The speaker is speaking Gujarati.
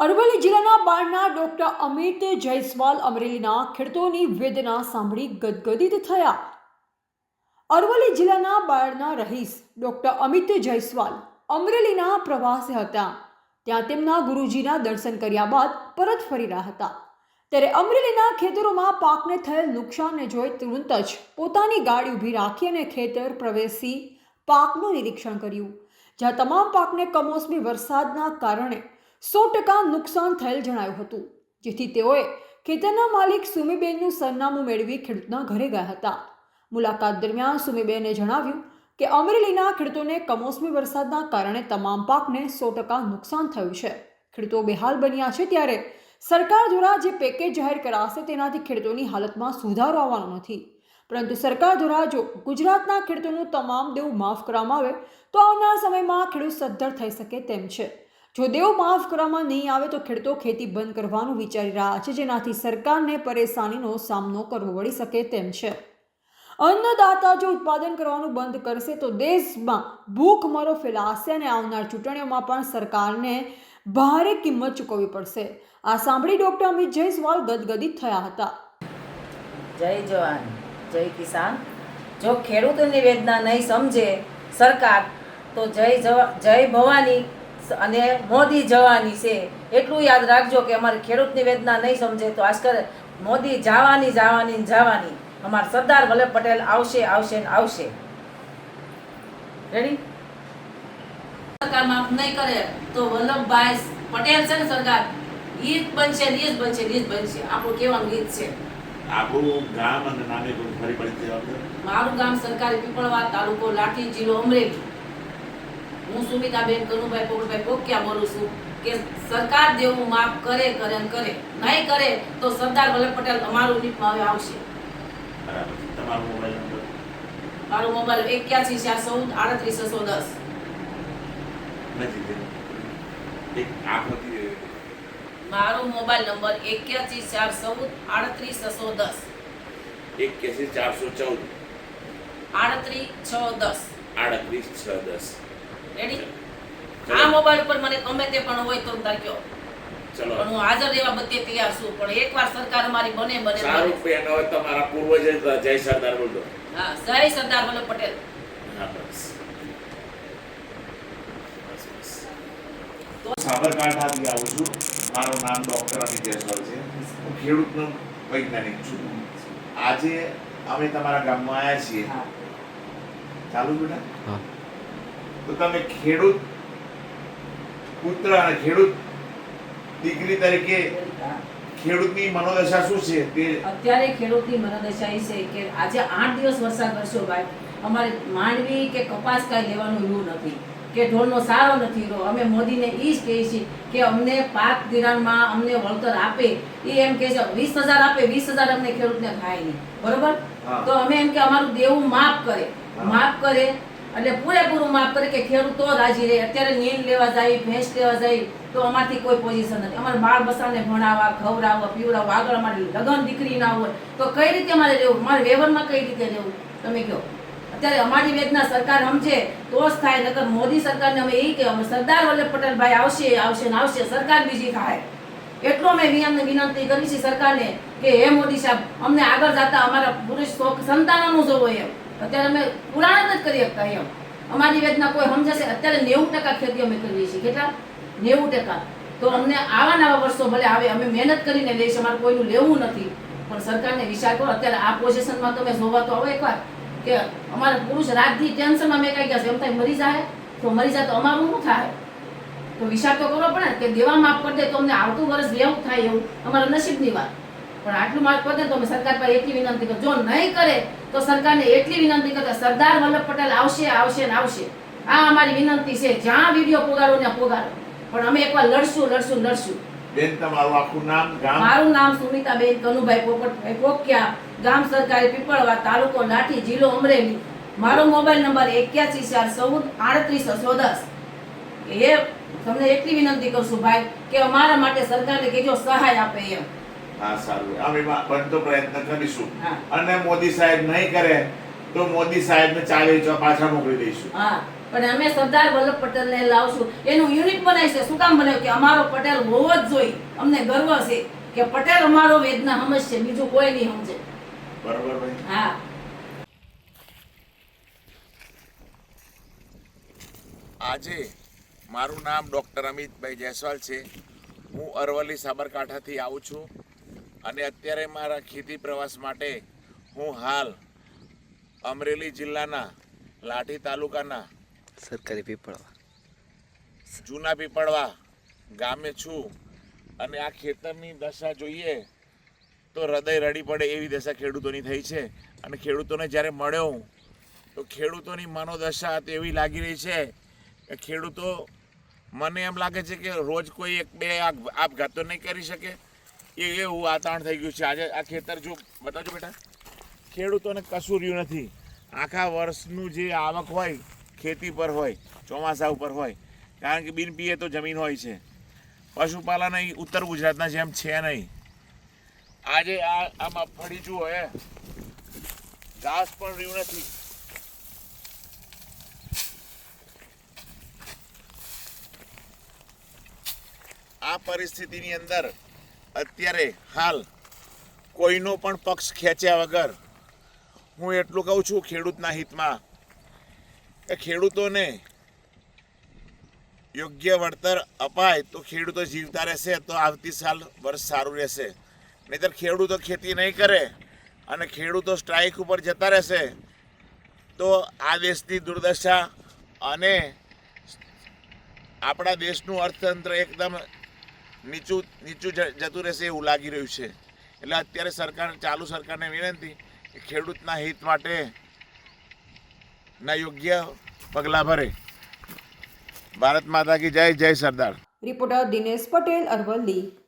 અરવલ્લી જિલ્લાના બાળના ડોક્ટર અમિત જયસ્વાલ અમરેલીના ખેડૂતોની વેદના સાંભળી ગદગદિત થયા. અરવલ્લી જિલ્લાના બાળના રહીશ ડોક્ટર અમિત જયસ્વાલ અમરેલીના પ્રવાસે હતા. ત્યાં તેમના ગુરુજીના દર્શન કર્યા બાદ પરત ફરી રહ્યા હતા. ત્યારે અમરેલીના ખેતરોમાં પાકને થયેલ નુકસાનને જોઈ તુરંત જ પોતાની ગાડી ઊભી રાખી અને ખેતર પ્રવેશી પાકનું નિરીક્ષણ કર્યું. જ્યાં તમામ પાકને કમોસમી વરસાદના કારણે સો ટકા નુકસાન થયેલ જણાયું હતું, જેથી તેઓએ ખેતરના માલિક સુમીબેનનું સરનામું મેળવી ખેડૂતના ઘરે ગયા હતા. મુલાકાત દરમિયાન સુમીબેને જણાવ્યું કે અમરેલીના ખેડૂતોને કમોસમી વરસાદના કારણે તમામ પાકને સો ટકા નુકસાન થયું છે. ખેડૂતો બેહાલ બન્યા છે ત્યારે સરકાર દ્વારા જે પેકેજ જાહેર કરાશે તેનાથી ખેડૂતોની હાલતમાં સુધારો આવવાનો નથી. પરંતુ સરકાર દ્વારા જો ગુજરાતના ખેડૂતોનું તમામ દેવું માફ કરવામાં આવે, તો આવનાર સમયમાં ખેડૂત સદ્ધર થઈ શકે તેમ છે. જો દેવું માફ કરવામાં નહીં આવે તો ખેડૂતો ખેતી બંધ કરવાનું વિચારી રહ્યા છે, જેનાથી સરકારને પરેશાનીનો સામનો કરવો પડી શકે તેમ છે. અન્નદાતા જો ઉત્પાદન કરવાનું બંધ કરશે તો દેશમાં ભૂખમરો ફેલાશે અને આવનાર ચૂંટણીઓમાં પણ સરકારને ભારે કિંમત ચૂકવવી પડશે. આ સાંભળી ડોક્ટર અમિત જયસ્વાલ ગદગદિત થયા હતા. જય જવાન, જય કિસાન. જો ખેડૂતોની વેદના નહીં સમજે સરકાર, તો જય જવા, જય ભવાની અને મોદી જવાની છે. એટલું યાદ રાખજો કે અમારે ખેડૂતની વેદના નહીં સમજે તો આજકાલ મોદી જવાની જવાની જવાની. અમારા સરદાર વલ્લભ પટેલ આવશે આવશે ને આવશે. રેડી સરકાર માફ નહીં કરે તો વલ્લભભાઈ પટેલ છે ને સરકાર ઈ બનશે નીજ બનશે નીજ બનશે. આપણું કેવા ગીત છે. આપણું ગામ અને નામે ફરી પડી મારું ગામ સરકારી પીપળવા તાલુકો લાઠી જિલ્લો અમરેલી. હું સુમિતાબેન કનુભાઈ પોપટભાઈ પોકિયા બોલું છું કે સરકાર દેવું માફ કરે કરે અને કરે. નહીં કરે તો સરદાર વલ્લભ પટેલ અમારું નીપમાં હવે આવશે. બરાબર. તમારો મોબાઈલ નંબર? મારો મોબાઈલ એક્યાસી ચાર ચૌદ આડત્રીસ છસો દસ. મારો મોબાઈલ નંબર એક્યાસી ચાર ચૌદ આડત્રીસ છસો દસ. એક્યાસી ચારસો ચૌદ. આડત્રીસ છ દસ. આડત્રીસ છ દસ. રેડી આ મોબાઈલ ઉપર મને ગમે તે પણ હોય તો તાર કયો. ચલો. પણ હું હાજર રહેવા બધે તૈયાર છું પણ એકવાર સરકાર અમારી બને બને. સારું બને હવે તમારા પૂર્વજ જય સરદાર બોલો હા જય સરદાર વલ્લભ પટેલ. સાબરકાંઠાથી આવું છું. મારું નામ ડોક્ટર અમિત જયસ્વાલ છે. હું ખેડૂતનો વૈજ્ઞાનિક છું. આજે અમે તમારા ગામમાં આવ્યા છીએ. હા. ચાલુ બેટા? તો તમે ખેડૂત પુત્ર અને ખેડૂત દીકરી તરીકે ખેડૂતની મનોદશા શું છે? તે અત્યારે ખેડૂતની મનોદશા એ છે કે આજે આઠ દિવસ વરસાદ વરસ્યો ભાઈ. અમારે માંડવી કે કપાસ કાંઈ લેવાનું એવું નથી. કે ઢોરનો સારો નથી રહ્યો. અમે મોદીને એ જ કહીએ છીએ કે અમને પાક ધિરાણમાં અમને વળતર આપે. એ એમ કહે છે વીસ હજાર આપે વીસ હજાર અમને ખેડૂતને થાય નહીં. બરોબર? તો અમે એમ કે અમારું દેવું માફ કરે. માફ કરે એટલે પૂરેપૂરું માફ કરે કે ખેડૂતો રાજી રહે. અત્યારે નીલ લેવા જાય, ભેંસ લેવા જાય, તો અમારથી કોઈ પોઝિશન નથી. અમારે બાળ બસાને ભણાવવા, ખવડાવવા, પીવડાવવા, આગળ અમારે લગન દીકરી ના હોય, તો કઈ રીતે અમારે રહેવું? મારે વેવરમાં કઈ રીતે રહેવું? તમે કહો. અત્યારે અમારી વેદના સરકાર સમજે, તો જ થાય, નકર મોદી સરકારને અમે એ કે અમે સરદાર વલ્લભ પટેલભાઈ આવશે આવશે ને આવશે, સરકાર બીજી થાય. એટલો મેં વિનંતી વિનંતી કરી છે સરકારને કે, હે મોદી સાહેબ, અમને આગળ જતા અમારા પુરુષ શોખ સંતાનોનું જોવો એમ. અત્યારે અમે પુરાણ જ કરી શકતા એમ. અમારી વેદના કોઈ સમજશે? અત્યારે નેવું ટકા ખેતી અમે કરીએ છીએ. કેટલા? નેવું ટકા. તો અમને આવા નવા વર્ષો ભલે આવે, અમે મહેનત કરીને લઈશ. અમારે કોઈનું લેવું નથી. પણ સરકારને વિચાર કરો, અત્યારે આ પોઝિશનમાં તમે જોવા તો આવો એકવાર કે અમારા પુરુષ રાતથી ટેન્શનમાં મેં કઈ ગયા છે. એમ થાય મરી જાય? તો મરી જાય તો અમારું શું થાય? તો વિચાર તો કરવો પડે કે દેવા માફ કરી દે તો અમને આવતું વર્ષ લેવું થાય એવું અમારા નસીબની વાત. પણ આટલું માફ કરી દે તો અમે સરકાર પાસે એટલી વિનંતી કરો, જો નહીં કરે તો સરકારને એટલી વિનંતી કરતા સરદાર વલ્લભ પટેલ આવશે આવશે ને આવશે. આ અમારી વિનંતી છે જ્યાં વીડિયો પોગાડો ને પોગાડો. પણ અમે એકવાર લડશું લડશું લડશું. બેન તમારું આખું નામ ગામ? મારું નામ સુમિતાબેન કનુભાઈ પોપટભાઈ પોકિયા ગામ સરકારી પીપળવા તાલુકો લાઠી જિલ્લો અમરેલી. મારો મોબાઈલ નંબર એક્યાસી ચાર ચૌદ આડત્રીસ ચોદસ દસ એ તમને એટલી વિનંતી કરશું ભાઈ કે અમારા માટે સરકારને કેજો સહાય આપે એમ. હા સારું. અમે બનતો પ્રયત્ન કરીશું. હા. અને મોદી સાહેબ નહીં કરે તો મોદી સાહેબને ચાલે પાછા મોકલી દઈશું. હા પણ અમે સરદાર વલ્લભ પટેલને લાવશું. એનું યુનિટ બનાવીશું. શું કામ બનાવ્યું? કે અમારો પટેલ હોવો જ જોઈએ. અમને ગર્વ છે કે પટેલ અમારો વેદના સમજશે બીજું કોઈ નહીં સમજે. બરોબર ભાઈ. હા. આજે મારું નામ ડૉક્ટર અમિતભાઈ જયસ્વાલ છે. હું અરવલ્લી સાબરકાંઠાથી આવું છું. અને અત્યારે મારા ખેતી પ્રવાસ માટે હું હાલ અમરેલી જિલ્લાના લાઠી તાલુકાના સરકારી પીપળવા. જૂના પીપળવા ગામે છું અને આ ખેતરની દશા જોઈએ તો હૃદય રડી પડે એવી દશા ખેડૂતોની થઈ છે. અને ખેડૂતોને જ્યારે મળ્યો હું, તો ખેડૂતોની મનોદશા તો એવી લાગી રહી છે કે ખેડૂતો મને એમ લાગે છે કે રોજ કોઈ એક બે આપઘાત નહીં કરી શકે. એ એવું વાતાવરણ થઈ ગયું છે. આજે આ ખેતર જો, બતાવજો બેટા. ખેડૂતોને કશું રહ્યું નથી. આખા વર્ષનું જે આવક હોય, ખેતી પર હોય, ચોમાસા ઉપર હોય, કારણ કે બિન પીએ તો જમીન હોય છે. પશુપાલન અહીં ઉત્તર ગુજરાતના જેમ છે નહીં. આજે આ આ મગફળી જુઓ, હે. ઘાસ પણ રહ્યું નથી. આ પરિસ્થિતિની અંદર અત્યારે હાલ કોઈનો પણ પક્ષ ખેંચ્યા વગર હું એટલું કહું છું ખેડૂતના હિતમાં કે ખેડૂતોને યોગ્ય વળતર અપાય તો ખેડૂતો જીવતા રહેશે, તો આવતી સાલ વર્ષ સારું રહેશે. નહીતર ખેડૂતો ખેતી નહીં કરે અને ખેડૂતો સ્ટ્રાઇક ઉપર જતા રહેશે, તો આ દેશની દુર્દશા અને આપણા દેશનું અર્થતંત્ર એકદમ નીચું નીચું જતું રહેશે એવું લાગી રહ્યું છે. એટલે અત્યારે સરકાર ચાલુ સરકારને વિનંતી કે ખેડૂતના હિત માટે ના યોગ્ય પગલાં ભરે. ભારત માતા કી જય જય સરદાર. રિપોર્ટર દિનેશ પટેલ, અરવલ્લી.